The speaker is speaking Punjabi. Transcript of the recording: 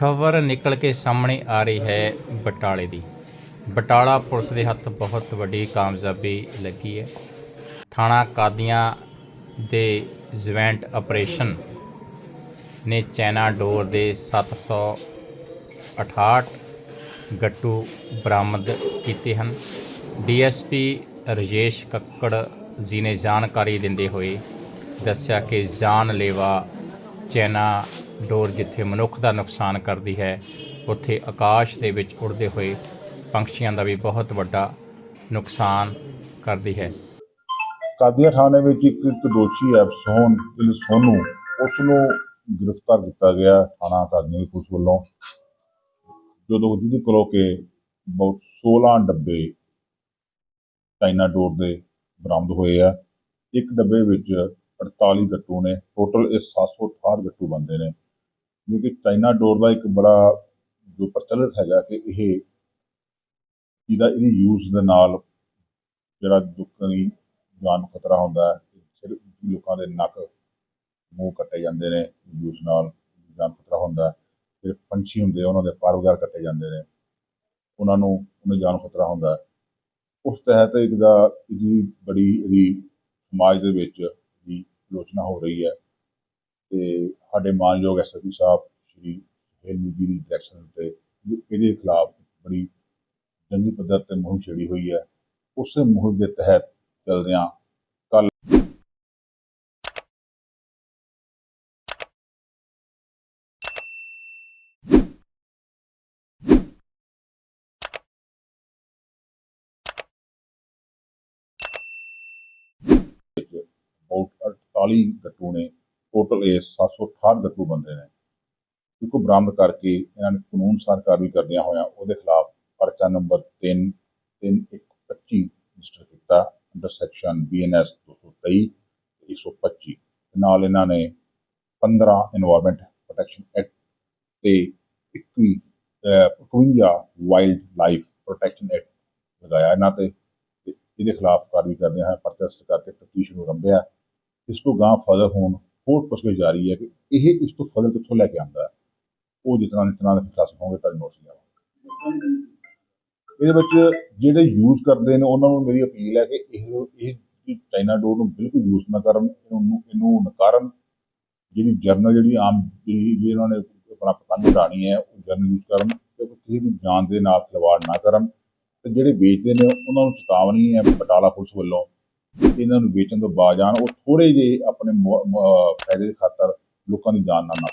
ਖਬਰ ਨਿਕਲ ਕੇ ਸਾਹਮਣੇ ਆ ਰਹੀ ਹੈ ਬਟਾਲੇ ਦੀ। ਬਟਾਲਾ ਪੁਲਿਸ ਦੇ ਹੱਥ ਬਹੁਤ ਵੱਡੀ ਕਾਮਯਾਬੀ ਲੱਗੀ ਹੈ। ਥਾਣਾ ਕਾਦੀਆਂ ਦੇ ਜਵੈਂਟ ਆਪਰੇਸ਼ਨ ਨੇ ਚੈਨਾ ਡੋਰ ਦੇ 768 ਗੱਟੂ ਬਰਾਮਦ ਕੀਤੇ ਹਨ। ਡੀਐਸਪੀ ਰਜੇਸ਼ ਕੱਕੜ ਜੀ ਨੇ ਜਾਣਕਾਰੀ ਦਿੰਦੇ ਹੋਏ ਦੱਸਿਆ ਕਿ ਜਾਨਲੇਵਾ ਚੈਨਾ ਡੋਰ ਜਿੱਥੇ ਮਨੁੱਖ ਦਾ ਨੁਕਸਾਨ ਕਰਦੀ ਹੈ, ਉੱਥੇ ਆਕਾਸ਼ ਦੇ ਵਿੱਚ ਉੜਦੇ ਹੋਏ ਪੰਛੀਆਂ ਦਾ ਵੀ ਬਹੁਤ ਵੱਡਾ ਨੁਕਸਾਨ ਕਰਦੀ ਹੈ। ਕਾਦੀਆਂ ਥਾਣੇ ਵਿੱਚ ਇੱਕ ਇੱਕ ਦੋਸ਼ੀ ਹੈ ਸੋਹਨ ਇਲ ਸੋਨੂ। ਉਸ ਨੂੰ ਗ੍ਰਿਫਤਾਰ ਕੀਤਾ ਗਿਆ ਥਾਣਾ ਕਾਦੀਆਂ ਪੁਲਿਸ ਵੱਲੋਂ। ਜਦੋਂ ਜਿਹਦੇ ਕੋਲੋਂ ਕਿ ਬਹੁਤ 16 ਡੱਬੇ ਚਾਈਨਾ ਡੋਰ ਦੇ ਬਰਾਮਦ ਹੋਏ ਆ, ਇੱਕ ਡੱਬੇ ਵਿੱਚ 48 ਗੱਟੂ ਨੇ। ਟੋਟਲ ਇਹ 768 ਗੱਟੂ ਬੰਦੇ ਨੇ। ਕਿਉਂਕਿ ਚਾਈਨਾ ਡੋਰ ਦਾ ਇੱਕ ਬੜਾ ਜੋ ਪ੍ਰਚਲਿਤ ਹੈਗਾ ਕਿ ਇਹ ਇਹਦਾ ਇਹਦੀ ਯੂਜ਼ ਦੇ ਨਾਲ ਜਿਹੜਾ ਲੋਕਾਂ ਦੀ ਜਾਨ ਨੂੰ ਖਤਰਾ ਹੁੰਦਾ ਹੈ ਸਿਰ ਲੋਕਾਂ ਦੇ ਨੱਕ ਮੂੰਹ ਕੱਟੇ ਜਾਂਦੇ ਨੇ ਯੂਜ਼ ਨਾਲ ਜਾਨ ਖਤਰਾ ਹੁੰਦਾ ਹੈ। ਫਿਰ ਪੰਛੀ ਹੁੰਦੇ ਉਹਨਾਂ ਦੇ ਪਰ ਵਗੈਰਾ ਕੱਟੇ ਜਾਂਦੇ ਨੇ, ਉਹਨਾਂ ਨੂੰ, ਉਹਨਾਂ ਜਾਨ ਖਤਰਾ ਹੁੰਦਾ ਉਸ ਤਹਿਤ ਇੱਕ ਦਾ ਇਹਦੀ ਬੜੀ ਇਹਦੀ ਸਮਾਜ ਦੇ ਵਿੱਚ ਦੀ ਆਲੋਚਨਾ ਹੋ ਰਹੀ ਹੈ। ਤੇ ਸਾਡੇ ਮਾਨਯੋਗ ਐਸਐਸਪੀ ਸਾਹਿਬ, ਸ਼੍ਰੀ ਹੈਲਮੀ ਜੀ ਦੀ ਡਾਇਰੈਕਸ਼ਨ ਤੇ ਇਹਦੇ ਖਿਲਾਫ ਬੜੀ ਜੰਗੀ ਪੱਧਰ ਤੇ ਮੁਹਿੰਮ ਛੇੜੀ ਹੋਈ ਹੈ। ਉਸੇ ਮੁਹਿੰਮ ਦੇ ਤਹਿਤ ਚੱਲਦਿਆਂ ਕੱਲ ਬਹੁਤ 48 ਗੱਟੂ ਨੇ ਟੋਟਲ ਇਹ 768 ਗੱਤੂ ਬੰਦੇ ਨੇ। ਇੱਕ ਬਰਾਮਦ ਕਰਕੇ ਇਹਨਾਂ ਨੇ ਕਾਨੂੰਨ ਸਾਰ ਕਾਰਵਾਈ ਕਰਦਿਆਂ ਹੋਇਆਂ ਉਹਦੇ ਖਿਲਾਫ ਪਰਚਾ ਨੰਬਰ 3 3125 ਰਜਿਸਟਰ ਕੀਤਾ ਅੰਡਰ ਸੈਕਸ਼ਨ ਬੀਐਨਐਸ 223 125 ਨਾਲ ਇਹਨਾਂ ਨੇ 15 এনवायरमेंट ਪ੍ਰੋਟੈਕਸ਼ਨ ਐਕਟ ਤੇ 21 51 ਵਾਈਲਡ ਲਾਈਫ ਪ੍ਰੋਟੈਕਸ਼ਨ ਐਕਟ ਲਗਾਇਆ ਇਹਨਾਂ ਤੇ ਇਹਦੇ ਖਿਲਾਫ ਕਾਰਵਾਈ ਕਰਦੇ ਹਾਂ ਪਰਚਾ ਸਟ ਕਰਕੇ ਤਫਤੀਸ਼ ਨੂੰ ਰੰਭਿਆ। ਇਸ ਤੋਂ ਗਾਂ ਫਰਦਰ ਹੋਣ ਹੋਰ ਪੁੱਛਗਿੱਛ ਜਾਰੀ ਹੈ ਕਿ ਇਹ ਇਸ ਤੋਂ ਫਰਦਰ ਕਿੱਥੋਂ ਲੈ ਕੇ ਆਉਂਦਾ ਹੈ? ਉਹ ਜਿਤਨਾ ਜਿਤਨਾ ਦੇ ਖਿਲਾਫ ਹੋਣਗੇ ਤੁਹਾਡੇ ਨੋਟਿਸ ਲਿਆਵਾਂਗੇ ਇਹਦੇ ਵਿੱਚ ਜਿਹੜੇ ਯੂਜ਼ ਕਰਦੇ ਨੇ, ਉਹਨਾਂ ਨੂੰ ਮੇਰੀ ਅਪੀਲ ਹੈ ਕਿ ਇਹ ਇਹ ਚਾਈਨਾ ਡੋਰ ਨੂੰ ਬਿਲਕੁਲ ਯੂਜ਼ ਨਾ ਕਰਨ, ਇਹਨੂੰ ਇਹਨੂੰ ਨਕਾਰਨ ਜਿਹੜੀ ਜਰਨਲ ਜਿਹੜੀ ਆਮ, ਜਿਹੜੀ ਇਹਨਾਂ ਨੇ ਆਪਣਾ ਪਤੰਗ ਉਡਾਣੀ ਹੈ, ਉਹ ਜਰਨਲ ਯੂਜ਼ ਕਰਨ ਤੇ ਕਿਸੇ ਦੀ ਜਾਨ ਦੇ ਨਾਲ ਖਿਲਵਾੜ ਨਾ ਕਰਨ। ਤੇ ਜਿਹੜੇ ਵੇਚਦੇ ਨੇ, ਉਹਨਾਂ ਨੂੰ ਚੇਤਾਵਨੀ ਹੈ ਬਟਾਲਾ ਪੁਲਿਸ ਵੱਲੋਂ ਇਹਨਾਂ ਨੂੰ ਵੇਚਣ ਤੋਂ ਬਾਜ ਆਉਣ ਉਹ ਥੋੜੇ ਜਿਹੇ ਆਪਣੇ ਫਾਇਦੇ ਦੇ ਖਾਤਰ ਲੋਕਾਂ ਦੀ ਜਾਨ ਨਾ ਨਾ